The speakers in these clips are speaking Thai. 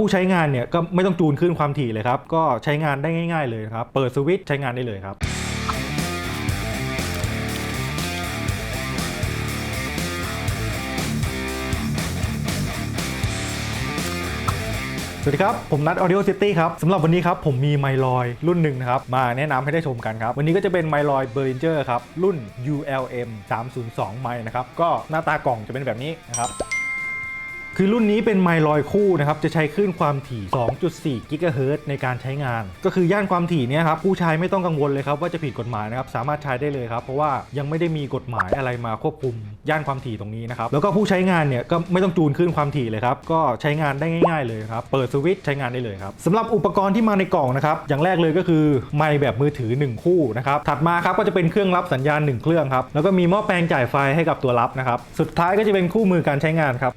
ผู้ใช้งานเนี่ยก็ไม่ต้องจูนขึ้นความถี่เลยครับ ก็ใช้งานได้ง่ายๆเลยครับ เปิดสวิตช์ใช้งานได้เลยครับ สวัสดีครับ ผมนัท Audio City ครับสำหรับวันนี้ครับ ผมมีไมลอยรุ่นหนึ่งนะครับ มาแนะนำให้ได้ชมกันครับ วันนี้ก็จะเป็นไมลอย b e r l i n g e r ครับ รุ่น ULM 302ไมนะครับ ก็หน้าตากล่องจะเป็นแบบนี้นะครับ คือรุ่นนี้เป็นไมลอยคู่นะครับ จะใช้คลื่นความถี่ 2.4 กิกะเฮิรตซ์ในการใช้งาน ก็คือย่านความถี่นี้ครับ ผู้ใช้ไม่ต้องกังวลเลยครับ ว่าจะผิดกฎหมายนะครับ สามารถใช้ได้เลยครับ เพราะว่ายังไม่ได้มีกฎหมายอะไรมาควบคุมย่านความถี่ตรงนี้นะครับ แล้วก็ผู้ใช้งานเนี่ยก็ไม่ต้องจูนขึ้นความถี่เลยครับ ก็ใช้งานได้ง่าย ๆเลยครับ เปิดสวิตช์ใช้งานได้เลยครับสำหรับอุปกรณ์ที่มาในกล่องนะครับ อย่างแรกเลยก็คือไมค์แบบมือถือ 1 คู่นะครับ ถัดมาครับก็จะเป็นเครื่องรับสัญญาณ 1 เครื่องครับ แล้วก็มีหม้อแปลงจ่ายไฟให้กับตัวรับนะครับ สุดท้ายก็จะเป็นคู่มือการใช้งานครับ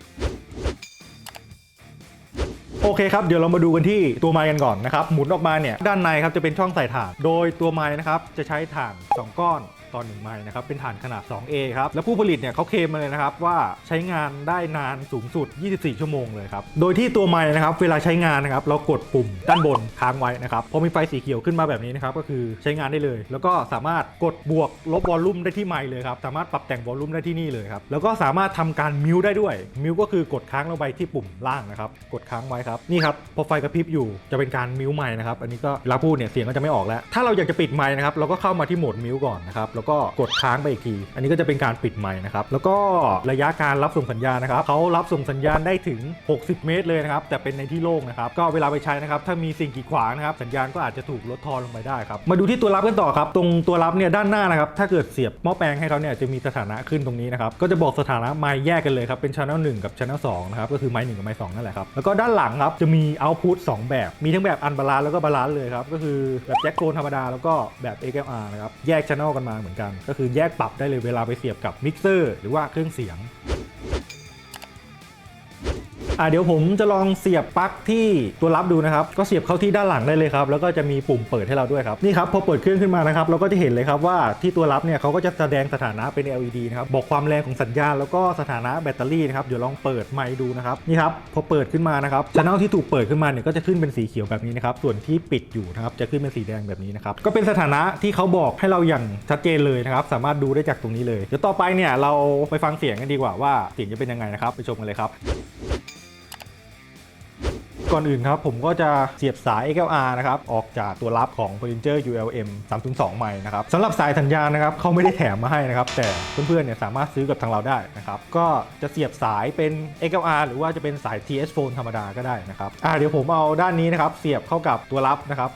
โอเคครับ เดี๋ยวเรามาดูกันที่ตัวไม้กันก่อนนะครับ หมุนออกมาเนี่ย ด้านในครับจะเป็นช่องใส่ถ่าน โดยตัวไม้นะครับจะใช้ถ่าน 2 ก้อน ตอนหนึ่งไม้นะครับเป็นถ่านขนาด 2A ครับแล้วผู้ผลิตเนี่ยเขาเคลมมาเลยนะครับว่าใช้งานได้นานสูงสุด 24 ชั่วโมงเลยครับโดยที่ตัวไม้นะครับเวลาใช้งานนะครับเรากดปุ่มด้านบนค้างไว้นะครับพอมีไฟสีเขียวขึ้นมาแบบนี้นะครับก็คือใช้งานได้เลย แล้วก็สามารถกดบวกลบวอลลุ่มได้ที่ไมค์เลยครับสามารถปรับแต่งวอลลุ่มได้ที่นี่เลยครับแล้วก็สามารถทำการมิวได้ด้วยมิวก็คือกดค้างลงไปที่ปุ่มล่างนะครับกดค้างไว้ครับนี่ครับพอไฟกระพริบอยู่จะเป็นการมิวไมค์นะครับอันนี้ก็เวลาพูดเนี่ยเสียงก็จะไม่ออกแล้ว ถ้าเราอยากจะปิดไมค์นะครับเราก็เข้ามาที่โหมดมิวก่อนนะครับแล้วก็กดค้างไปอีกที อันนี้ก็จะเป็นการปิดไมค์นะครับ แล้วก็ระยะการรับส่งสัญญาณนะครับเขารับส่งสัญญาณได้ถึง 60 เมตรเลยนะครับ แต่เป็นในที่โล่งนะครับ ก็เวลาไปใช้นะครับ ถ้ามีสิ่งกีดขวางนะครับ สัญญาณก็อาจจะถูกลดทอนลงไปได้ครับ มาดูที่ตัวรับกันต่อครับ ตรงตัวรับเนี่ยด้านหน้านะครับ ถ้าเกิดเสียบหม้อแปลงให้เขาเนี่ยจะมีสถานะขึ้นตรงนี้นะครับ ก็จะบอกสถานะไมค์แยกกันเลยครับ เป็น channel 1กับ channel 2นะครับ ก็คือไมค์1กับไมค์2นั่นแหละครับ แล้วก็ด้านหลังครับจะมี output 2 แบบ มีทั้งแบบอันบาลานแล้วก็บาลานเลยครับ ก็คือแบบแจ็คโกนธรรมดาแล้วก็แบบ XLR นะครับแยก channel กันมาเหมือนกัน ก็คือแยกปรับได้เลยเวลาไปเสียบกับมิกเซอร์หรือว่าเครื่องเสียง อะเดี๋ยวผมจะลองเสียบปลั๊กที่ตัวรับดูนะครับ ก็เสียบเข้าที่ด้านหลังได้เลยครับ แล้วก็จะมีปุ่มเปิดให้เราด้วยครับนี่ครับพอเปิดเครื่องขึ้นมานะครับ เราก็จะเห็นเลยครับว่าที่ตัวรับเนี่ยเขาก็จะแสดงสถานะเป็น LED นะครับบอกความแรงของสัญญาณแล้วก็สถานะแบตเตอรี่นะครับเดี๋ยวลองเปิดไมค์ดูนะครับนี่ครับพอเปิดขึ้นมานะครับช anel ที่ถูกเปิดขึ้นมาเนี่ยก็จะขึ้นเป็นสีเขียวแบบนี้นะครับส่วนที่ปิดอยู่นะครับจะขึ้นเป็นสีแดงแบบนี้นะครับก็เป็นสถานะที่เขาบอกให้เราอย่างชัดเจนเลยนะครับสามารถดูได้จากตรงนี้เลยเดี๋ยวต่อไปเนี่ยเราไปฟังเสียงกันดีกว่าว่าเสียงจะเป็นยังไงนะครับไปชมกันเลยครับ ก่อนอื่นครับผมก็จะเสียบสาย XLR นะครับออกจากตัวรับของ b o l i n g e r ULM 302ใหม่นะครับสำหรับสายสัญญาณนะครับเขาไม่ได้แถมมาให้นะครับแต่เพื่อนๆเนี่ยสามารถซื้อกับทางเราได้นะครับก็จะเสียบสายเป็น XLR หรือว่าจะเป็นสาย TS Phone ธรรมดาก็ได้นะครับอ่าเดี๋ยวผมเอาด้านนี้นะครับเสียบเข้ากับตัวรับนะครับ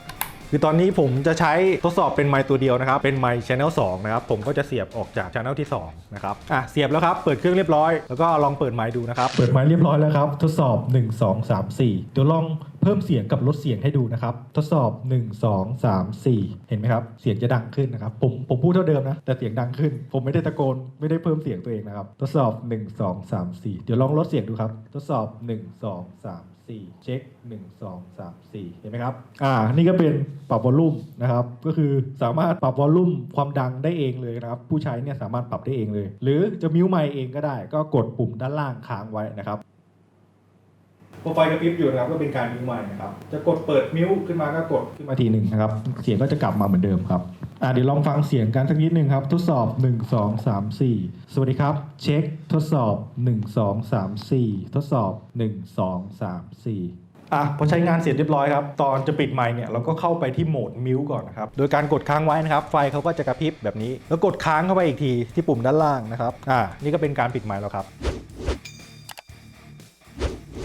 คือตอนนี้ผมจะใช้ทดสอบเป็นไมค์ตัวเดียวนะครับ เป็นไมค์ Channel 2 นะครับ ผมก็จะเสียบออกจาก Channel ที่ 2 นะครับ อะ เสียบแล้วครับ เปิดเครื่องเรียบร้อย แล้วก็ลองเปิดไมค์ดูนะครับ เปิดไมค์เรียบร้อยแล้วครับ ทดสอบ 1 2 3 4 เดี๋ยวลอง เพิ่มเสียงกับลดเสียงให้ดูนะครับ ทดสอบ 1 2 3 4 เห็นไหมครับ เสียงจะดังขึ้นนะครับ ผมผมพูดเท่าเดิมนะ แต่เสียงดังขึ้น ผมไม่ได้ตะโกน ไม่ได้เพิ่มเสียงตัวเองนะครับ ทดสอบ 1 2 3 4 เดี๋ยวลองลดเสียงดูครับ ทดสอบ 1 2 3 4 เช็ค 1 2 3 4 เห็นไหมครับ อ่า นี่ก็เป็นปรับวอลลุ่มนะครับ ก็คือสามารถปรับวอลลุ่มความดังได้เองเลยนะครับ ผู้ใช้เนี่ยสามารถปรับได้เองเลย หรือจะมิวไมค์เองก็ได้ ก็กดปุ่มด้านล่างค้างไว้นะครับ พอไฟกระพริบอยู่นะครับก็เป็นการมิวใหม่นะครับ จะกดเปิดมิวขึ้นมาก็กดขึ้นมาทีหนึ่งนะครับ เสียงก็จะกลับมาเหมือนเดิมครับอ่าเดี๋ยวลองฟังเสียงกันสักนิดหนึ่งครับ ทดสอบ 1 2 3 4 สวัสดีครับ เช็คทดสอบ 1 2 3 4 ทดสอบ 1 2 3 4อะพอใช้งานเสร็จเรียบร้อยครับ ตอนจะปิดไมค์เนี่ยเราก็เข้าไปที่โหมดมิวก่อนนะครับ โดยการกดค้างไว้นะครับ ไฟเขาก็จะกระพริบแบบนี้ แล้วกดค้างเข้าไปอีกทีที่ปุ่มด้านล่างนะครับ อ่า นี่ก็เป็นการปิดไมค์แล้วครับ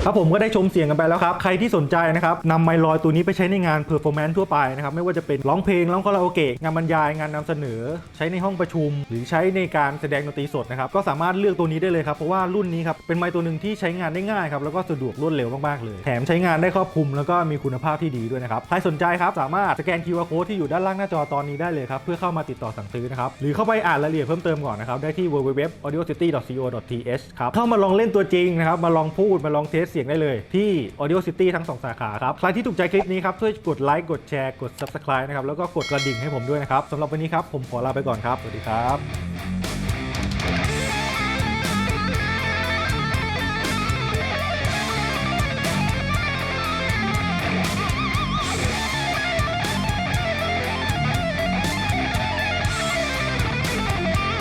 ครับผมก็ได้ชมเสียงกันไปแล้วครับ ใครที่สนใจนะครับนำไมลอยตัวนี้ไปใช้ในงานเพอร์ฟอร์แมนซ์ทั่วไปนะครับ ไม่ว่าจะเป็นร้องเพลง ร้องคาราโอเกะ งานบรรยาย งานนำเสนอ ใช้ในห้องประชุม หรือใช้ในการแสดงดนตรีสดนะครับ ก็สามารถเลือกตัวนี้ได้เลยครับ เพราะว่ารุ่นนี้ครับ เป็นไมค์ตัวหนึ่งที่ใช้งานได้ง่ายครับ แล้วก็สะดวกรวดเร็วมากๆเลย แถมใช้งานได้ครอบคลุม แล้วก็มีคุณภาพที่ดีด้วยนะครับ ใครสนใจครับ สามารถสแกน QR code ที่อยู่ด้านล่างหน้าจอตอนนี้ได้เลยครับ เพื่อเข้ามาติดต่อสั่งซื้อนะครับ หรือเข้าไปอ่านรายละเอียดเพิ่มเติมก่อนนะครับ ได้ที่ www.audiocity.co.th ครับ เข้ามาลองเล่นตัวจริงนะครับ มาลองพูด มาลองเทสเสียงได้เลย ที่ Audio City ทั้ง 2 สาขาครับ ใครที่ถูกใจคลิปนี้ครับ ช่วยกดไลค์กดแชร์กด Subscribe นะครับแล้วก็กดกระดิ่งให้ผมด้วยนะครับสำหรับวันนี้ครับผมขอลาไปก่อนครับสวัสดีครับ